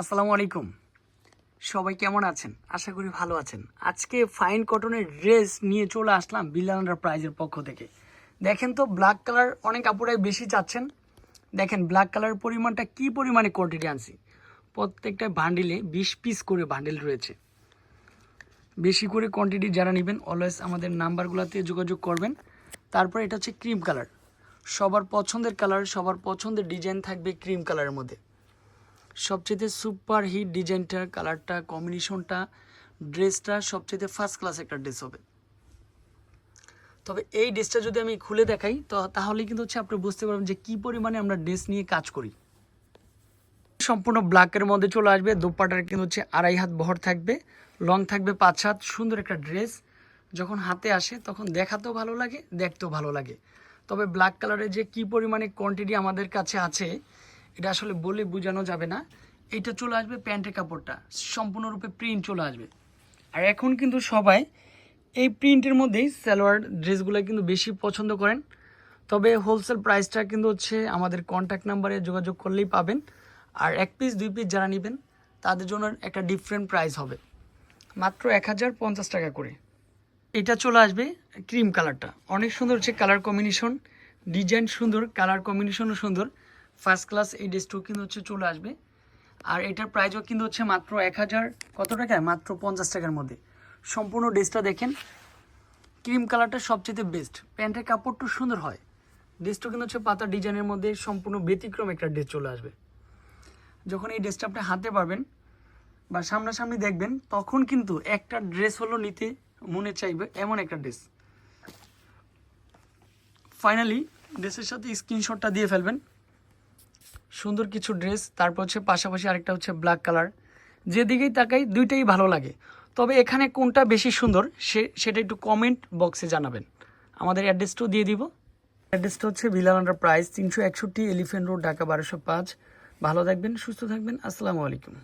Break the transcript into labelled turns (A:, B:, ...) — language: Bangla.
A: আসসালামু আলাইকুম। সবাই কেমন আছেন? আশা করি ভালো আছেন। আজকে ফাইন কটনের ড্রেস নিয়ে চলে আসলাম বিলান্ডার প্রাইজের পক্ষ থেকে। দেখেন তো ব্ল্যাক কালার অনেক আপুরাই বেশি চাচ্ছেন। দেখেন ব্ল্যাক কালার পরিমাণটা কি পরিমাণে কোয়ান্টিটি আনছি? প্রত্যেকটা বান্ডিলে বিশ পিস করে বান্ডিল রয়েছে। বেশি করে কোয়ান্টিটি যারা নেবেন অলওয়েজ আমাদের নাম্বারগুলোতে যোগাযোগ করবেন। তারপরে এটা হচ্ছে ক্রিম কালার সবার পছন্দের কালার সবার পছন্দের ডিজাইন থাকবে ক্রিম কালারের মধ্যে। সবচেয়ে সুপার হিট ডিজাইনটার কালারটা, কম্বিনেশনটা, ড্রেসটা সবচেয়ে ফার্স্ট ক্লাস একটা ড্রেস হবে। তবে এই ড্রেসটা যদি আমি খুলে দেখাই, তো তাহলে কিন্তু হচ্ছে আপনি বুঝতে পারবেন যে কি পরিমাণে আমরা ড্রেস নিয়ে কাজ করি। সম্পূর্ণ ব্ল্যাকের মধ্যে চলে আসবে, দোপাটার কিন্তু হচ্ছে আড়াই হাত বহর থাকবে লং থাকবে পাঁচ হাত, সুন্দর একটা ড্রেস। যখন হাতে আসে তখন দেখাতেও ভালো লাগে, দেখতেও ভালো লাগে। তবে ব্ল্যাক কালারের যে কি পরিমাণে কোয়ান্টিটি আমাদের কাছে আছে এটা আসলে বলে বোঝানো যাবে না। এটা চলে আসবে প্যান্টের কাপড়টা। সম্পূর্ণরূপে প্রিন্ট চলে আসবে। আর এখন কিন্তু সবাই এই প্রিন্টের মধ্যেই সালোয়ার ড্রেসগুলো কিন্তু বেশি পছন্দ করেন। তবে হোলসেল প্রাইসটা কিন্তু হচ্ছে আমাদের কন্ট্যাক্ট নাম্বারে যোগাযোগ করলেই পাবেন। আর এক পিস দুই পিস যারা নেবেন, তাদের জন্য একটা ডিফারেন্ট প্রাইস হবে। মাত্র এক হাজার পঞ্চাশ টাকা করে। এটা চলে আসবে ক্রিম কালারটা অনেক সুন্দর হচ্ছে কালার কম্বিনেশন ডিজাইন সুন্দর কালার কম্বিনেশনও সুন্দর। ফার্স্ট ক্লাস এই ড্রেসটাও কিন্তু হচ্ছে চলে আসবে। আর এটার প্রাইসও কিন্তু হচ্ছে মাত্র এক হাজার, কত টাকায় মাত্র পঞ্চাশ টাকার মধ্যে। সম্পূর্ণ ড্রেসটা দেখেন ক্রিম কালারটা সবচেয়ে বেস্ট প্যান্টের কাপড়টা সুন্দর হয়। ড্রেসটা কিন্তু হচ্ছে পাতা ডিজাইনের মধ্যে সম্পূর্ণ ব্যতিক্রম একটা ড্রেস চলে আসবে। যখন এই ড্রেসটা আপনি হাতে পারবেন বা সামনাসামনি দেখবেন, তখন কিন্তু একটা ড্রেস হলো নিতে মনে চাইবে এমন একটা ড্রেস। ফাইনালি ড্রেসের সাথে স্ক্রিনশটটা দিয়ে ফেলবেন। সুন্দর কিছু ড্রেস, তারপর হচ্ছে পাশাপাশি আরেকটা হচ্ছে ব্ল্যাক কালার যেদিকেই তাকাই, দুইটাই ভালো লাগে। তবে এখানে কোনটা বেশি সুন্দর, সে, সেটা একটু কমেন্ট বক্সে জানাবেন। আমাদের অ্যাড্রেসটাও দিয়ে দিব। অ্যাড্রেসটা হচ্ছে বিলাল আন্ডার প্রাইস তিনশো একষট্টি এলিফেন্ট রোড ঢাকা বারোশো পাঁচ। ভালো থাকবেন, সুস্থ থাকবেন। আসসালামু আলাইকুম।